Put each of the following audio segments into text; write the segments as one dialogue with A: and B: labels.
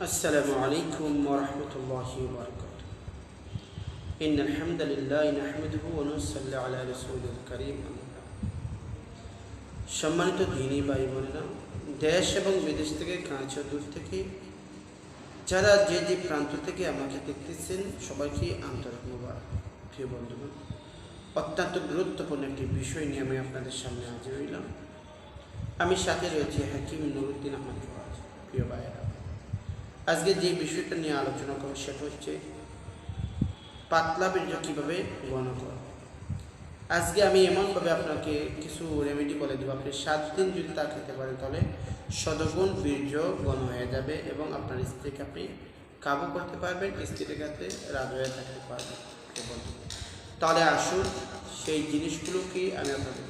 A: السلام عليكم ورحمة الله وبركاته إن الحمد لله نحمده ونصلي على رسول الكريم أما بعد। সম্মানিত দিনী ভাই বোনেরা দেশ এবং বিদেশ থেকে কাছে ও দূর থেকে যারা যে যে প্রান্ত থেকে আমাকে দেখতেছেন সবাইকে আন্তরিক মুবারক প্রিয় বন্ধুগণ অত্যন্ত গুরুত্বপূর্ণ একটি বিষয় নিয়ে আমি আপনাদের সামনে হাজির হইলাম আমি সাথে রয়েছি হাকিম নুরুদ্দিন আহমদ ফরাজ প্রিয় ভাইয়েরা আজকে যে বিষয়টা নিয়ে আলোচনা করব সেটা হচ্ছে পাতলা বীর্য কীভাবে ঘন করা। আজকে আমি এমনভাবে আপনাকে কিছু রেমেডি বলে দেবো। আপনি সাত দিন যদি তা খেতে পারেন, তাহলে শতগুণ বীর্য ঘন হয়ে যাবে এবং আপনার স্ত্রীকে আপনি কাবু করতে পারবেন, স্ত্রীর কাছে রাজ হয়ে থাকতে পারবেন। তাহলে আসুন সেই জিনিসগুলো কি আমি আপনাদের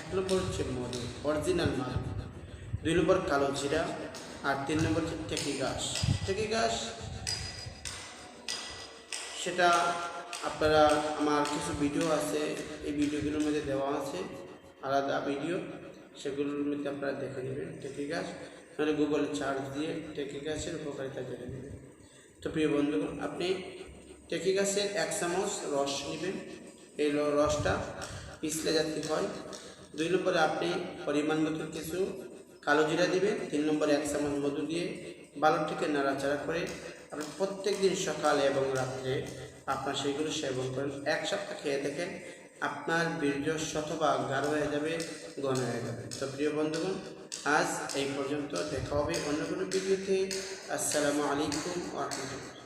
A: এক নম্বর হচ্ছে মধু অরিজিনাল মাল দুই নম্বর কালো জিরা আর তিন নম্বর হচ্ছে টেকি গাছ। টেকি গাছ, সেটা আপনারা, আমার কিছু ভিডিও আছে, এই ভিডিওগুলোর মধ্যে দেওয়া আছে, আলাদা ভিডিও সেগুলোর মধ্যে আপনারা দেখে নেবেন টেকি গাছ। নাহলে গুগলে চার্জ দিয়ে টেকি গাছের উপকারিতা জেনে নেবেন। তো প্রিয় বন্ধুগণ, আপনি টেকি গাছের এক চামচ রস নেবেন। এই রসটা পিছলে যাতে হয়। দুই নম্বরে আপনি পরিমাণ মতো কিছু কালো জিরা দিবেন তিন নম্বরে এক চামচ মধু দিয়ে বালুটিকে নাড়াচাড়া করে আপনি প্রত্যেক দিন সকালে এবং রাত্রে আপনার সেইগুলো সেবন করেন। এক সপ্তাহ খেয়ে দেখেন আপনার বীর্য শতভাগ গাঢ় হয়ে যাবে, ঘন হয়ে যাবে। তো প্রিয় বন্ধুগণ, আজ এই পর্যন্ত দেখা হবে অন্য কোনো ভিডিওতে। আসসালামু আলাইকুম আহমতুল্লাহ